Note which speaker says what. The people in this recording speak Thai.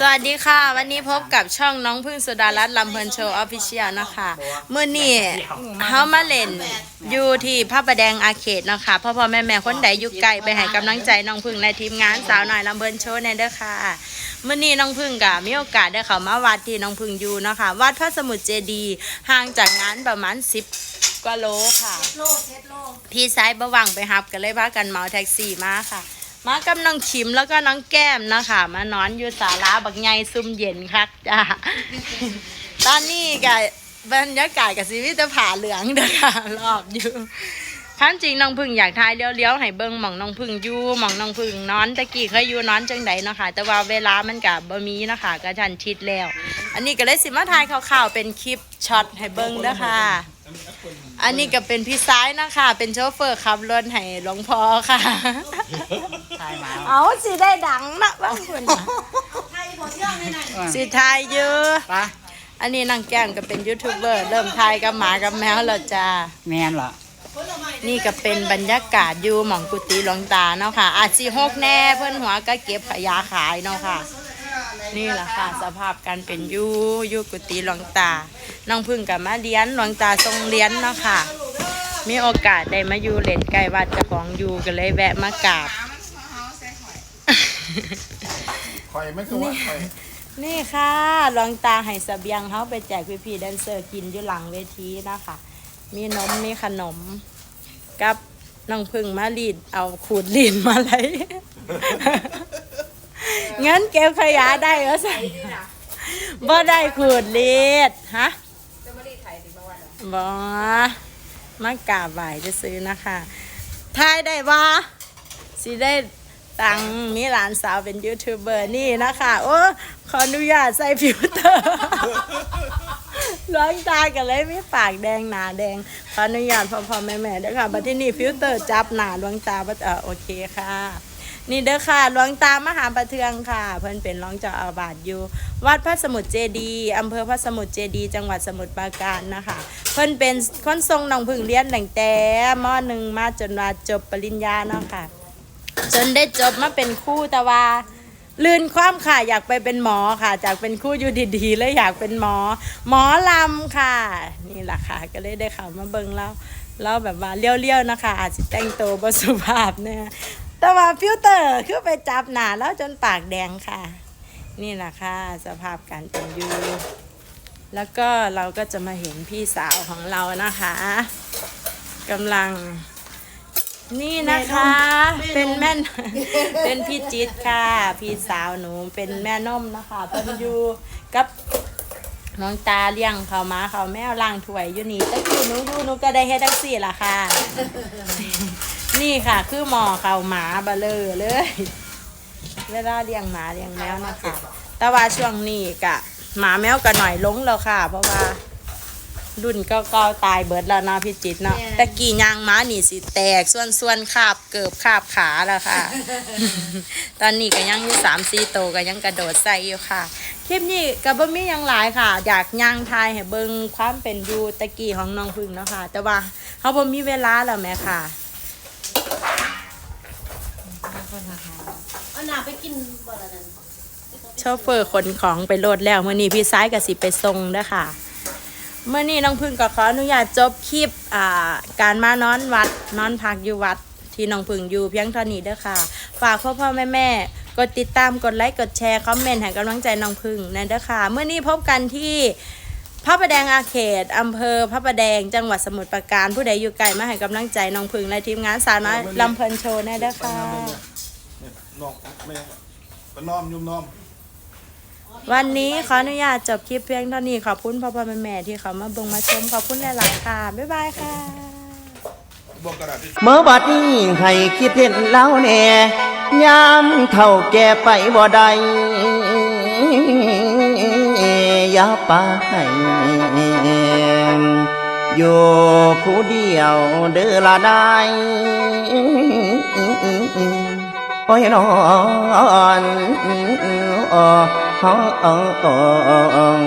Speaker 1: สวัสดีค่ะ วันนี้พบกับช่องน้องพึ่งสุดารัตน์ลำเพลินโชว์ออฟฟิเชียลนะคะเมื่อนี้เฮามาเล่นอยู่ที่พระประแดงอาเขตนะคะพ่อพ่อแม่แม่คนใดอยู่ไกลไปให้กำลังใจน้องพึ่งในทีมงานสาวหน่อยลำเพลินโชว์ในเด้อค่ะเมื่อนี้น้องพึ่งกับมีโอกาสได้เข้ามาวัดที่น้องพึ่งอยู่นะคะวัดพระสมุทรเจดีย์ห่างจากงานประมาณ10กว่าโลค่ะพี่สายบะวังไปฮับกันเลยพากันเมาแท็กซี่มาค่ะ มากับน้องขิมแล้วก็น้องแก้มนะคะมานอนอยู่ศาลาบักใหญ่ซุ่มเย็นคักจ้าตอนนี้กับบรรยากาศกับชีวิตจะผ่าเหลืองเด้อค่ะรอบอยู่ท่านจริงน้องพึ่งอยากทายเลี้ยวๆให้เบิ่งหมองน้องพึ่งอยู่หมองน้องพึ่งนอนตะกี้เคยอยู่นอนจังใดเนาะค่ะแต่ว่าเวลามันกับบะมีเนาะคะกระชันชิดแล้ว อันนี้ก็เลยสิมาถ่ายข่าวๆเป็นคลิปช็อตให้เบิ่งเด้อค่ะอันนี้ก็เป็นพี่ซ้ายนะคะเป็นโชเฟอร์ขับรถให้หลวงพ่อค่ะ
Speaker 2: ทายมา
Speaker 1: เอาสิได้ดังนะบางคนน่ะ
Speaker 3: ไทยพอเที่ยวในไหน
Speaker 1: สิทายเยอะ
Speaker 2: ปะ
Speaker 1: อันนี้นางแก้มก็เป็นยูทูบเบอร์เริ่มทายกับหมากับแมวแล้วจ้า
Speaker 2: แมนเหรอ
Speaker 1: นี่ก็เป็นบรรยากาศอยู่หมองกุฏิหลวงตาเนาะค่ะ อาจสิหกแน่เพื่อนหัวก็เก็บขยะขายเนาะค่ะ นี่แหละค่ะสภาพการเป็นอยูอยูกุฏิหลวงตา น้องพึ่งกับมาเลี้ยนหลวงตาทรงเลี้ยนเนาะค่ะ มีโอกาสได้มาอยู่เล่นใกล้วัดเจ้าของอยู่ก็เลยแวะมากราบ
Speaker 4: คอยไม่คือว่าคอย
Speaker 1: นี่ค่ะหลวงตาให้เสบียงเขาไปแจกพี่ๆแดนเซอร์กินอยู่หลังเวทีนะคะ มีนมมีขนม กับน้องพึ่งมาลีดเอาขูดลีนมาเลยงั้นเก็บขยะได้เหรอสันบ่ได้ขูดลีดฮะบ่มากราบไหวจะซื้อนะคะทายได้บ่สิได้ ตังมีหลานสาวเป็นยูทูบเบอร์นี่นะคะ โอ้ขออนุญาตใส่ฟิลเตอร์ร้องตากันเลยมีปากแดงหนาแดงขออนุญาตพ่อพ่อแม่แม่เด้อค่ะบัดที่นี่ฟิลเตอร์จับหนาดวงตาบัดเออโอเคค่ะ นี่เด้อค่ะหลวงตามหาประเทืองค่ะ เพิ่นเป็นรองเจ้าอาวาสอยู่ วัดพระสมุทรเจดีอำเภอพระสมุทรเจดี จังหวัดสมุทรปราการนะคะ เพิ่นเป็นคนทรงน้องพึ่งเรียนตั้งแต่มอหนึ่งมาจนว่าจบปริญญาเนาะค่ะ จนได้จบมาเป็นคู่แต่ว่าลื่นความค่ะอยากไปเป็นหมอค่ะ จากเป็นคู่อยู่ดีๆแล้วอยากเป็นหมอ หมอลำค่ะ นี่แหละค่ะ ก็เลยได้ข่าวมาเบิ่งแล้วแล้วแบบว่าเลี้ยวๆนะคะ อาจจะแต่งตัวบสุภาพเนี่ยแต่ว่าฟิลเตอร์คือไปจับหนาแล้วจนปากแดงค่ะ นี่แหละค่ะ สภาพการเป็นอยู่แล้วก็เราก็จะมาเห็นพี่สาวของเรานะคะกำลัง นี่นะคะ เป็นแม่น เป็นพี่จิตค่ะ พี่สาวหนูเป็นแม่นมนะคะเพิ่นอยู่กับน้องตาเลี้ยงเขามาเขาแมวล่างถ้วยอยู่นี่ตะกี้หนูอยู่หนูก็ได้เฮ็ดจังซี่ล่ะค่ะ นี่ค่ะ คือหมอเขาหมาเบลอเลย เวลาเลี้ยงหมาเลี้ยงแมวนะคะแต่ว่าช่วงนี้กะหมาแมวก็หน่อยลงแล้วค่ะ เพราะว่า รุ่นก็ก็ตายเบิดแล้วเนาะพี่จิตเนาะแต่กี่ยางม้านี่สิแตกส่วนส่วนคาบเกือบคาบขาแล้วค่ะ ตอนนี้ก็ยังอยู่สามสี่โตวก็ยังกระโดดใส่อยู่ค่ะ คลิปนี้ก็บ่มีหยังหลายค่ะ อยากย่างทายให้เบิ่งความเป็นอยู่ตะกี้ของน้องพึ่งเนาะค่ะ แต่ว่าเขาบ่มีเวลาแล้วแม่ค่ะ
Speaker 3: เอาหนาไปกินบ่ละนั่น
Speaker 1: โชเฟอร์ขนของไปโหลดแล้วมื่อนี้พี่ซ้ายกับสิไปส่งเด้อค่ะ เมื่อนี้น้องพึ่งก็ขออนุญาตจบคลิปอ่าการมานอนวัดนอนพักอยู่วัด ที่น้องพึ่งอยู่เพียงเท่านี้เด้อค่ะ ฝากพ่อพ่อแม่แม่กดติดตามกดไลค์กดแชร์คอมเมนต์ให้กำลังใจน้องพึ่งนะเด้อค่ะเมื่อนี้พบกันที่พระประแดงอาเขตอำเภอพระประแดงจังหวัดสมุทรปราการผู้ใดอยู่ไกลมาให้กำลังใจน้องพึ่งและทีมงานสาวน้อยลำเพลินโชว์นะเด้อค่ะ
Speaker 4: เนี่ยนอกไม่ไปน้อมยุ่มน้อม
Speaker 1: วันนี้ขออนุญาตจบคลิปเพียงเท่านี้ขอบคุณพ่อพ่อแม่แม่ที่เขามาเบิ่งมาชมขอบคุณหลายๆค่ะ บ๊ายบายค่ะ
Speaker 5: เมื่อบัดนี้ให้คิดเห็นแล้วแน่ยามเท่าแก่ไปบ่ได้อย่าไปอยู่ผู้เดียวเด้อละได้โอ้ยนอน ฮ้อง